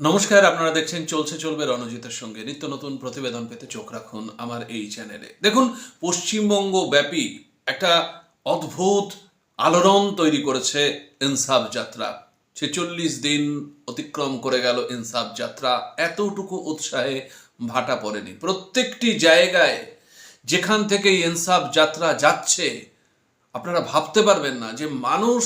নমস্কার, আপনারা দেখছেন চলছে চলবে রণজিতের সঙ্গে। নিত্য নতুন প্রতিবেদন পেতে চোখ রাখুন আমার এই চ্যানেলে। দেখুন পশ্চিমবঙ্গ ব্যাপী একটা অদ্ভুত আলোড়ন তৈরি করেছে ইনসাফ যাত্রা। ছেচল্লিশ দিন অতিক্রম করে গেল ইনসাফ যাত্রা। এতটুকু উৎসাহে ভাটা পড়েনি। প্রত্যেকটি জায়গায় যেখান থেকে ইনসাফ যাত্রা যাচ্ছে, আপনারা ভাবতে পারবেন না যে মানুষ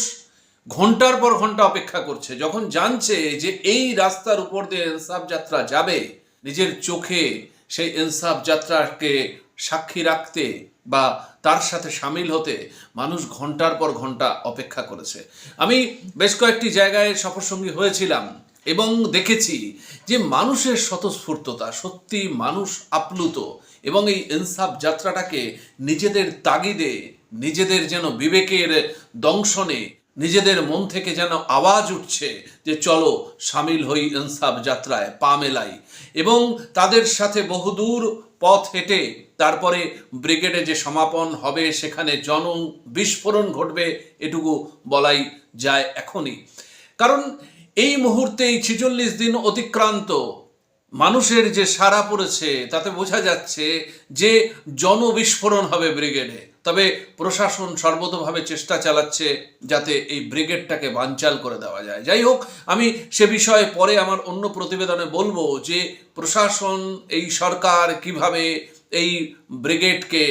ঘণ্টার পর ঘণ্টা অপেক্ষা করছে। যখন জানছে যে এই রাস্তার উপর দিয়ে ইনসাফ যাত্রা যাবে, নিজের চোখে সেই ইনসাফ যাত্রাকে সাক্ষী রাখতে বা তার সাথে সামিল হতে মানুষ ঘণ্টার পর ঘণ্টা অপেক্ষা করেছে। আমি বেশ কয়েকটি জায়গায় সফরসঙ্গী হয়েছিলাম এবং দেখেছি যে মানুষের স্বতঃস্ফূর্ততা সত্যি মানুষ আপ্লুত এবং এই ইনসাফ যাত্রাটাকে নিজেদের তাগিদে, নিজেদের যেন বিবেকের দংশনে নিজেদের মন থেকে যেন আওয়াজ উঠছে যে চলো সামিল হই ইনসাফ যাত্রায় পা মেলাই। এবং তাদের সাথে বহুদূর পথ হেঁটে তারপরে ব্রিগেডে যে সমাপন হবে, সেখানে জন বিস্ফোরণ ঘটবে, এটুকু বলাই যায় এখনই। কারণ এই মুহূর্তে ছিচল্লিশ দিন অতিক্রান্ত। মানুষের যে সারা পড়েছে, তাতে বোঝা যাচ্ছে যে জনবিস্ফোরণ হবে ব্রিগেডে। তবে প্রশাসন সর্বতভাবে চেষ্টা চালাচ্ছে যাতে এই ব্রিগেডটাকে বানচাল করে দেওয়া যায়। যাই হোক, আমি সে বিষয়ে পরে আমার অন্য প্রতিবেদনে বলব যে প্রশাসন, এই সরকার কীভাবে এই ব্রিগেডকে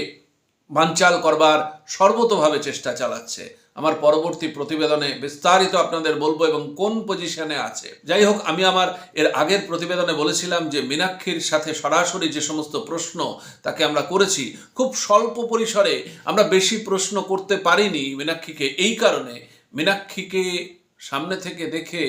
বানচাল করবার সর্বতভাবে চেষ্টা চালাচ্ছে। আমার পরবর্তী প্রতিবেদনে বিস্তারিত আপনাদের বলব এবং কোন পজিশনে আছে। যাই হোক, আমি আমার এর আগের প্রতিবেদনে বলেছিলাম যে মীনাক্ষীর সাথে সরাসরি যে সমস্ত প্রশ্ন তাকে আমরা করেছি, খুব স্বল্প পরিসরে আমরা বেশি প্রশ্ন করতে পারিনি মীনাক্ষীকে। এই কারণে মীনাক্ষীকে সামনে থেকে দেখে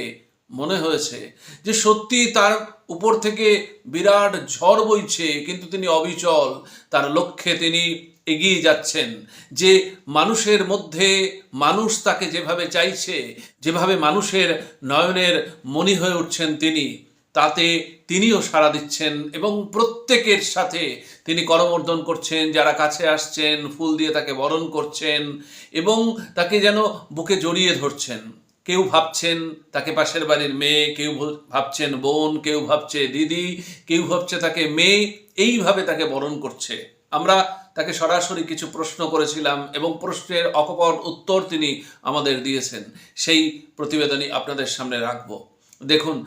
মনে হয়েছে যে সত্যি তার উপর থেকে বিরাট ঝড় বইছে, কিন্তু তিনি অবিচল। তার লক্ষ্যে তিনি এগিয়ে যাচ্ছেন, যে মানুষের মধ্যে মানুষ তাকে যেভাবে চাইছে, যেভাবে মানুষের নয়নের মণি হয়ে উঠছেন তিনি, তাতে তিনিও সাড়া দিচ্ছেন এবং প্রত্যেকের সাথে তিনি করমর্দন করছেন, যারা কাছে আসছেন, ফুল দিয়ে তাকে বরণ করছেন এবং তাকে যেন বুকে জড়িয়ে ধরছেন। কেউ ভাবছেন তাকে পাশের বাড়ির মেয়ে, কেউ ভাবছেন বোন, কেউ ভাবছে দিদি, কেউ ভাবছে তাকে মেয়ে, এইভাবে তাকে বরণ করছে। আমরা তাকে সরাসরি কিছু প্রশ্ন করেছিলাম এবং প্রশ্নের অকপট উত্তর তিনি আমাদের দিয়েছেন। সেই প্রতিবেদনই আপনাদের সামনে রাখব। দেখুন,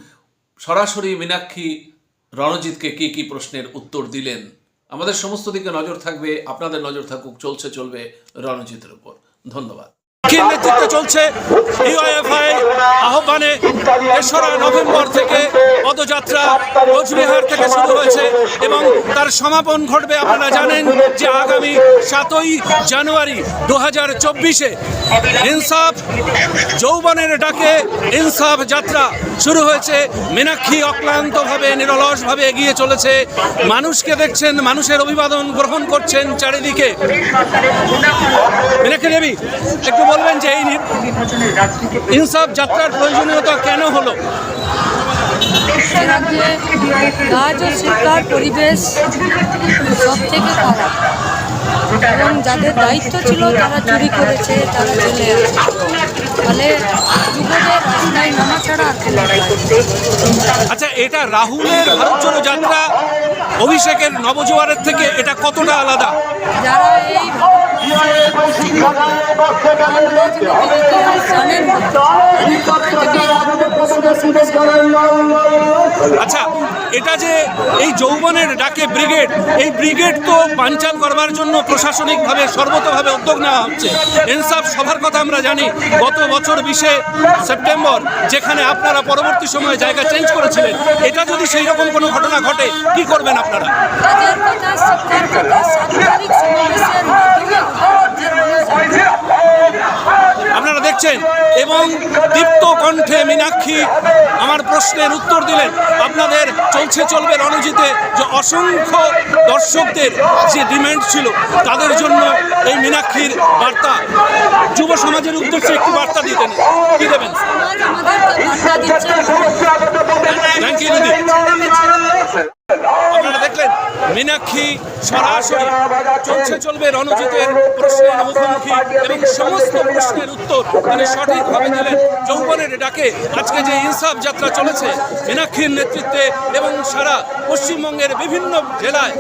সরাসরি মীনাক্ষী রণজিৎকে কি কি প্রশ্নের উত্তর দিলেন? আমাদের সমস্ত দিকে নজর থাকবে, আপনাদের নজর থাকুক, চলছে, চলবে রণজিতের উপর। ধন্যবাদ। কি নেতৃত্বে চলছে ইউএফআই আহ্বানে তেসরা নভেম্বর থেকে পদযাত্রা কোচবিহার থেকে শুরু হয়েছে এবং তার সমাপন ঘটবে, আপনারা জানেন যে আগামী সাতই জানুয়ারি দু হাজার চব্বিশে ইনসাফ যৌবনের ডাকে ইনসাফ যাত্রা শুরু হয়েছে। মীনাক্ষী অক্লান্তভাবে, নিরলসভাবে এগিয়ে চলেছে। মানুষকে দেখছেন, মানুষের অভিবাদন গ্রহণ করছেন চারিদিকে। মীনাক্ষী দেবী, একটু বলবেন যে এই ইনসাফ যাত্রার প্রয়োজনীয়তা কেন হলো? কাজ ও শিক্ষার পরিবেশ সব থেকে খারাপ। এবং যাদের দায়িত্ব ছিল তারা চুরি করেছে তারা জেলে আছে ফলে যুবদের রাস্তায় নামা ছাড়া। আচ্ছা এটা রাহুলের ভারত জোড়ো যাত্রা অভিষেকের নবজোয়ারের থেকে এটা কতটা আলাদা? যারা এই আচ্ছা এটা যে এই যৌবনের ডাকে ব্রিগেড, এই ব্রিগেড তো পাঞ্চাল করবার জন্য প্রশাসনিকভাবে, সর্বতভাবে উদ্যোগ নেওয়া হচ্ছে। এনসাফ সভার কথা আমরা জানি, গত বছর বিশে সেপ্টেম্বর, যেখানে আপনারা পরবর্তী সময়ে জায়গা চেঞ্জ করেছিলেন, এটা যদি সেই রকম কোনো ঘটনা ঘটে, কি করবেন আপনারা? আপনারা দেখছেন এবং দীপ্ত কণ্ঠে মীনাক্ষী আমার প্রশ্নের উত্তর দিলেন। আপনাদের চলছে চলবে রণজিতে যে অসংখ্য দর্শকদের যে ডিমান্ড ছিল তাদের জন্য এই মীনাক্ষীর বার্তা। যুব সমাজের উদ্দেশ্যে একটি বার্তা দিতেন কি দেবেন? থ্যাংক ইউ দিদি মীনাক্ষী সরাসরি চলছে, চলবে রণজিতের প্রশ্নের মুখোমুখি এবং সমস্ত প্রশ্নের উত্তর তিনি সঠিকভাবে দিলেন। যৌবনের ডাকে আজকে যে ইনসাফ যাত্রা চলেছে, মীনাক্ষীর নেতৃত্বে এবং সারা পশ্চিমবঙ্গের বিভিন্ন জেলায়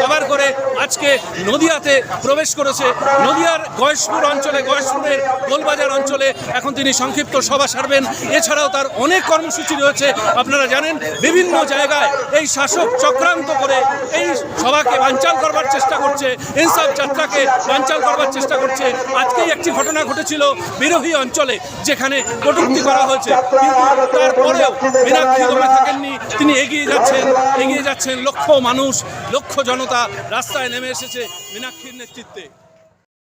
কভার করে আজকে নদিয়াতে প্রবেশ করেছে। নদিয়ার গয়েশপুর অঞ্চলে, গয়েশপুরের গোলবাজার অঞ্চলে এখন তিনি সংক্ষিপ্ত সভা সারবেন। এছাড়াও তার অনেক কর্মসূচি রয়েছে। আপনারা জানেন, বিভিন্ন জায়গায় এই শাসক চক্রান্ত করে এই সভাকে বাঞ্চাল করবার চেষ্টা করছে, ইনসাফ যাত্রাকে বাঞ্চাল করবার চেষ্টা করছে। আজকেই একটি ঘটনা ঘটেছিল বিরোহী অঞ্চলে, যেখানে কটুক্তি করা হয়েছে। কিন্তু তারপরেও মীনাক্ষী দমে থাকেননি, তিনি এগিয়ে যাচ্ছেন এগিয়ে যাচ্ছেন লক্ষ মানুষ, লক্ষ জনতা রাস্তায় নেমে এসেছে মীনাক্ষীর নেতৃত্বে।